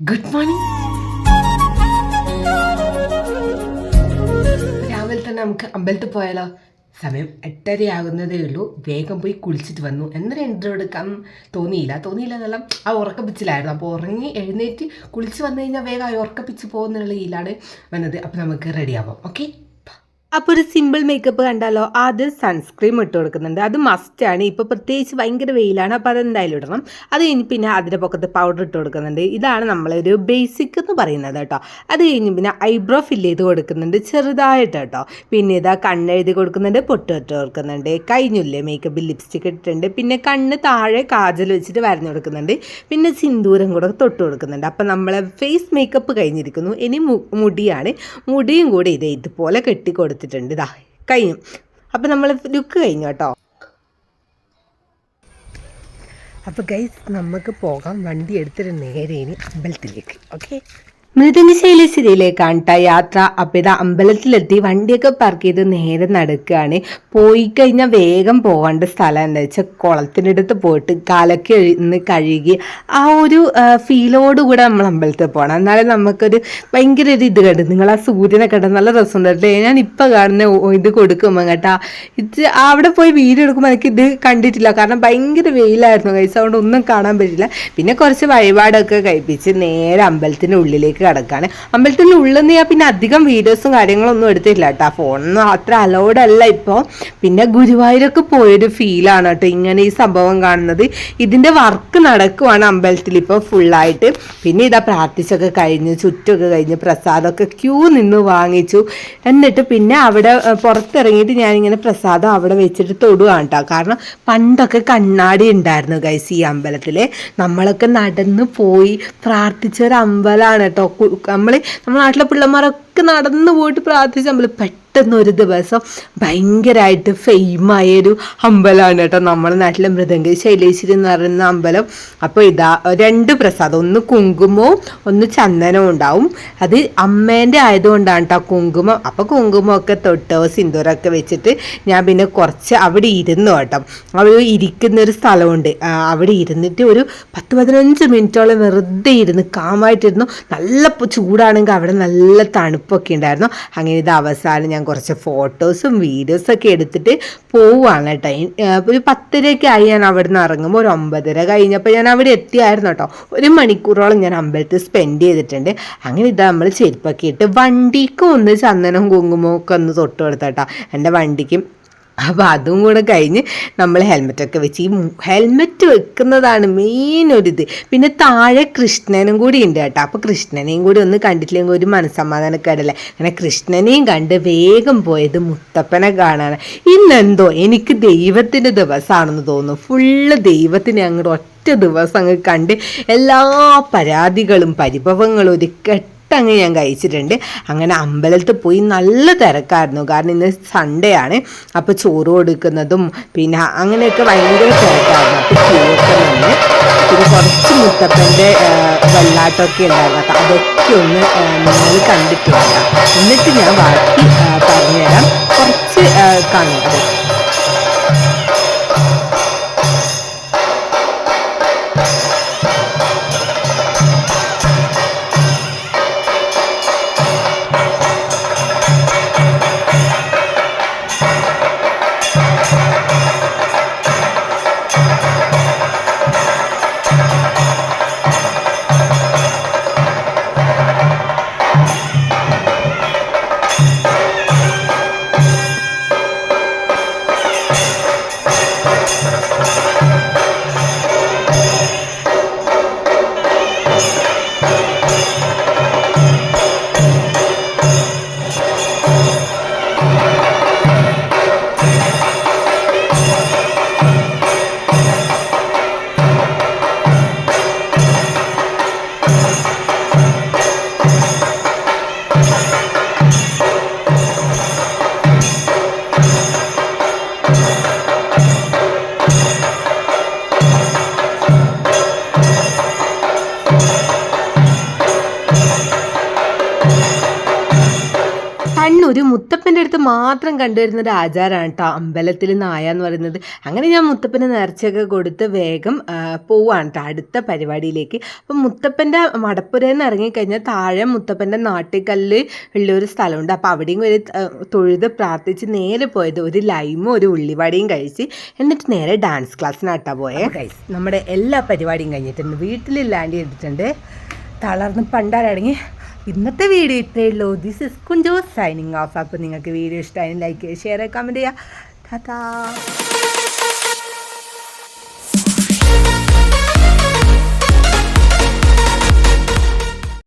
Good morning. രാവിലെ തന്നെ നമുക്ക് അമ്പലത്തിൽ പോയാലോ? സമയം എട്ടരയാകുന്നതേ ഉള്ളൂ. വേഗം പോയി കുളിച്ചിട്ട് വന്നു. എന്നൊരു എന്റർ എടുക്കാൻ തോന്നിയില്ല. തോന്നിയില്ല എന്നല്ല ആ ഉറക്കപ്പിച്ചിലായിരുന്നു. അപ്പോൾ ഉറങ്ങി എഴുന്നേറ്റ് കുളിച്ച് വന്നു കഴിഞ്ഞാൽ വേഗം ആ ഉറക്കപ്പിച്ച് പോകുന്നുള്ള ഇതിലാണ് വന്നത്. അപ്പോൾ നമുക്ക് റെഡിയാവാം ഓക്കെ അപ്പോൾ ഒരു സിമ്പിൾ മേക്കപ്പ് കണ്ടാലോ? ആദ്യം സൺസ്ക്രീം ഇട്ട് കൊടുക്കുന്നുണ്ട്. അത് മസ്റ്റാണ് ഇപ്പോൾ പ്രത്യേകിച്ച് ഭയങ്കര വെയിലാണ്. അപ്പോൾ അതെന്തായാലും ഇടണം. അത് കഴിഞ്ഞ് പിന്നെ അതിന്റെ പൊക്കത്ത് പൗഡർ ഇട്ട് കൊടുക്കുന്നുണ്ട്. ഇതാണ് നമ്മളൊരു ബേസിക് എന്ന് പറയുന്നത് കേട്ടോ. അത് കഴിഞ്ഞ് പിന്നെ ഐബ്രോ ഫിൽ ചെയ്ത് കൊടുക്കുന്നുണ്ട് ചെറുതായിട്ട് കേട്ടോ പിന്നെ ഇതാ കണ്ണെഴുതി കൊടുക്കുന്നുണ്ട് പൊട്ട് ഇട്ട് കൊടുക്കുന്നുണ്ട്. കഴിഞ്ഞില്ലേ മേക്കപ്പിൽ ലിപ്സ്റ്റിക് ഇട്ടിട്ടുണ്ട്. പിന്നെ കണ്ണ് താഴെ കാജൽ വെച്ചിട്ട് വരഞ്ഞു കൊടുക്കുന്നുണ്ട്. പിന്നെ സിന്ദൂരം കൂടെ തൊട്ട് കൊടുക്കുന്നുണ്ട്. അപ്പം നമ്മളെ ഫേസ് മേക്കപ്പ് കഴിഞ്ഞിരിക്കുന്നു. ഇനി മുടിയാണ്. മുടിയും കൂടി ഇതേ ഇതുപോലെ കെട്ടി കൊടുത്തിട്ടുണ്ട് ഇതാ കഴിഞ്ഞു. അപ്പം നമ്മൾ ലുക്ക് കഴിഞ്ഞു കേട്ടോ. അപ്പോൾ ഗൈസ് നമുക്ക് പോകാം. വണ്ടി എടുത്തിട്ട് നേരെ ഇനി അമ്പലത്തിലേക്ക്. ഓക്കെ മൃദംഗശൈലശ്ശേരിയിലേക്കാണ് യാത്ര. അപ്പം ഇത് അമ്പലത്തിലെത്തി വണ്ടിയൊക്കെ പാർക്ക് ചെയ്ത് നേരെ നടക്കുകയാണ് പോയി കഴിഞ്ഞാൽ വേഗം പോകേണ്ട സ്ഥലം എന്താ വെച്ചാൽ കുളത്തിനടുത്ത് പോയിട്ട് കാലൊക്കെ ഇന്ന് കഴുകി ആ ഒരു ഫീലോടുകൂടെ നമ്മൾ അമ്പലത്തിൽ പോകണം എന്നാലും നമുക്കൊരു ഭയങ്കര ഒരു ഇത് കണ്ടു നിങ്ങൾ ആ സൂര്യനെ കണ്ട നല്ല രസമുണ്ടല്ലേ ഞാൻ ഇപ്പം കാണുന്ന ഇത് കൊടുക്കുമ്പോൾ കേട്ടാ ഇത് അവിടെ പോയി വീഡിയോ എടുക്കുമ്പോൾ എനിക്ക് ഇത് കണ്ടിട്ടില്ല. കാരണം ഭയങ്കര വെയിലായിരുന്നു കഴിച്ചതുകൊണ്ട് ഒന്നും കാണാൻ പറ്റില്ല. പിന്നെ കുറച്ച് വഴിപാടൊക്കെ കഴിപ്പിച്ച് നേരെ അമ്പലത്തിന്റെ ഉള്ളിലേക്ക് കടക്കാണ്. അമ്പലത്തിന്റെ ഉള്ളിൽ നിന്ന് ഞാൻ പിന്നെ അധികം വീഡിയോസും കാര്യങ്ങളൊന്നും എടുത്തിട്ടില്ല കേട്ടോ. ഫോണൊന്നും അത്ര അലൗഡ് അല്ല ഇപ്പോൾ പിന്നെ ഗുരുവായൂരൊക്കെ പോയൊരു ഫീലാണ് കേട്ടോ ഇങ്ങനെ ഈ സംഭവം കാണുന്നത്. ഇതിന്റെ വർക്ക് നടക്കുവാണ് അമ്പലത്തിൽ ഇപ്പോൾ ഫുള്ളായിട്ട് പിന്നെ ഇതാ പ്രാർത്ഥിച്ചൊക്കെ കഴിഞ്ഞ് ചുറ്റൊക്കെ കഴിഞ്ഞ് പ്രസാദമൊക്കെ ക്യൂ നിന്ന് വാങ്ങിച്ചു. എന്നിട്ട് പിന്നെ അവിടെ പുറത്തിറങ്ങിയിട്ട് ഞാനിങ്ങനെ പ്രസാദം അവിടെ വെച്ചിട്ട് തൊടുകയാണ് കേട്ടോ. കാരണം പണ്ടൊക്കെ കണ്ണാടി ഉണ്ടായിരുന്നു ഗൈസ് ഈ അമ്പലത്തിൽ നമ്മളൊക്കെ നടന്ന് പോയി പ്രാർത്ഥിച്ച അമ്പലമാണ് കേട്ടോ നമ്മൾ നമ്മുടെ നാട്ടിലെ പിള്ളമാരൊക്കെ നടന്നു പോയിട്ട് പ്രാർത്ഥിച്ച നമ്മൾ പെട്ടെന്ന് ഒരു ദിവസം ഭയങ്കരമായിട്ട് ഫെയിമായൊരു അമ്പലമാണ് കേട്ടോ നമ്മുടെ നാട്ടിലെ മൃദംഗ ശൈലേശ്വരി എന്ന് പറയുന്ന അമ്പലം. അപ്പോൾ ഇതാ രണ്ട് പ്രസാദം. ഒന്ന് കുങ്കുമവും ഒന്ന് ചന്ദനവും ഉണ്ടാവും. അത് അമ്മേന്റെ ആയതുകൊണ്ടാണ് കേട്ടോ കുങ്കുമം. അപ്പോൾ കുങ്കുമമൊക്കെ തൊട്ടോ സിന്ദൂരമൊക്കെ വെച്ചിട്ട് ഞാൻ പിന്നെ കുറച്ച് അവിടെ ഇരുന്നു കേട്ടോ. അവിടെ ഇരിക്കുന്ന ഒരു സ്ഥലമുണ്ട് അവിടെ ഇരുന്നിട്ട് ഒരു പത്ത് പതിനഞ്ച് മിനിറ്റോളം വെറുതെ ഇരുന്ന് കാമായിട്ടിരുന്നു നല്ല ചൂടാണെങ്കിൽ അവിടെ നല്ല തണുപ്പൊക്കെ ഉണ്ടായിരുന്നു. അങ്ങനെ ഇത് അവസാനം ഞാൻ കുറച്ച് ഫോട്ടോസും വീഡിയോസൊക്കെ എടുത്തിട്ട് പോവുകയാണ് കേട്ടോ. ഒരു പത്തരയൊക്കെ ആയി ഞാൻ അവിടെ നിന്ന് ഇറങ്ങുമ്പോൾ ഒരു ഒമ്പതര കഴിഞ്ഞപ്പോൾ ഞാൻ അവിടെ എത്തിയായിരുന്നു കേട്ടോ. ഒരു മണിക്കൂറോളം ഞാൻ അമ്പലത്തിൽ സ്പെൻഡ് ചെയ്തിട്ടുണ്ട്. അങ്ങനെ ഇതാ നമ്മൾ ചെരുപ്പൊക്കെ ഇട്ട് വണ്ടിക്കും ഒന്ന് ചന്ദനം കുങ്കുമവും ഒക്കെ ഒന്ന് തൊട്ട് കൊടുത്തേട്ടാ എന്റെ വണ്ടിക്കും അപ്പോൾ അതും കൂടെ കഴിഞ്ഞ് നമ്മൾ ഹെൽമെറ്റൊക്കെ വെച്ച്. ഈ ഹെൽമെറ്റ് വെക്കുന്നതാണ് മെയിൻ ഒരിത്. പിന്നെ താഴെ കൃഷ്ണനും കൂടി ഉണ്ട് കേട്ടോ. അപ്പോൾ കൃഷ്ണനെയും കൂടി ഒന്ന് കണ്ടിട്ടില്ലെങ്കിൽ ഒരു മനസ്സമാധാനക്കേടല്ലേ? അങ്ങനെ കൃഷ്ണനെയും കണ്ട് വേഗം പോയത് മുത്തപ്പനെ കാണാൻ ഇന്നെന്തോ എനിക്ക് ദൈവത്തിന്റെ ദിവസമാണെന്ന് തോന്നുന്നു. ഫുള്ള് ദൈവത്തിനെ അങ്ങോട്ട് ഒറ്റ ദിവസം അങ്ങ് കണ്ട് എല്ലാ പരാതികളും പരിഭവങ്ങളും ഒരു കെട്ട അങ്ങ് ഞാൻ കഴിച്ചിട്ടുണ്ട്. അങ്ങനെ അമ്പലത്തിൽ പോയി നല്ല തിരക്കായിരുന്നു. കാരണം ഇന്ന് സൺഡേ ആണ്. അപ്പോൾ ചോറ് കൊടുക്കുന്നതും പിന്നെ അങ്ങനെയൊക്കെ ഭയങ്കര തിരക്കായിരുന്നു. അപ്പോൾ ക്യൂഒക്കെ നിന്ന് പിന്നെ കുറച്ച് മുത്തപ്പന്റെ വെള്ളാട്ടമൊക്കെ ഉണ്ടായിരുന്നു. അപ്പം അതൊക്കെ ഒന്ന് നിങ്ങൾ കണ്ടിട്ടുണ്ട്. എന്നിട്ട് ഞാൻ ബാക്കി പറഞ്ഞുതരാം. കുറച്ച് കാണും. അത്. ഒരു മുത്തപ്പന്റെ അടുത്ത് മാത്രം കണ്ടുവരുന്ന ഒരു ആചാരമാണ് കേട്ടോ അമ്പലത്തിൽ നായ എന്ന് പറയുന്നത്. അങ്ങനെ ഞാൻ മുത്തപ്പന് നേർച്ചയൊക്കെ കൊടുത്ത് വേഗം പോവാണ് കേട്ടോ അടുത്ത പരിപാടിയിലേക്ക്. അപ്പം മുത്തപ്പന്റെ മടപ്പുരയിൽ നിന്ന് ഇറങ്ങിക്കഴിഞ്ഞാൽ താഴെ മുത്തപ്പന്റെ നാട്ടിക്കല്ല് ഉള്ള ഒരു സ്ഥലമുണ്ട്. അപ്പോൾ അവിടെയും ഒരു തൊഴുത് പ്രാർത്ഥിച്ച് നേരെ പോയത് ഒരു ലൈമും ഒരു ഉള്ളിവടയും കഴിച്ച് എന്നിട്ട് നേരെ ഡാൻസ് ക്ലാസ്സിനാട്ടാ പോയേ. നമ്മുടെ എല്ലാ പരിപാടിയും കഴിഞ്ഞിട്ടുണ്ട്. വീട്ടിൽ ലാൻഡ് ചെയ്തിട്ടുണ്ട്. തളർന്ന് പണ്ടാരടങ്ങി ഇന്നത്തെ വീഡിയോ ഇത്രയേ ഉള്ളൂ. This is Kuncho signing off അപ്പോൾ നിങ്ങൾക്ക് വീഡിയോ ഇഷ്ടമായി ലൈക്ക് ചെയ്യുക ഷെയർ കമന്റ് ചെയ്യുക. ടാറ്റാ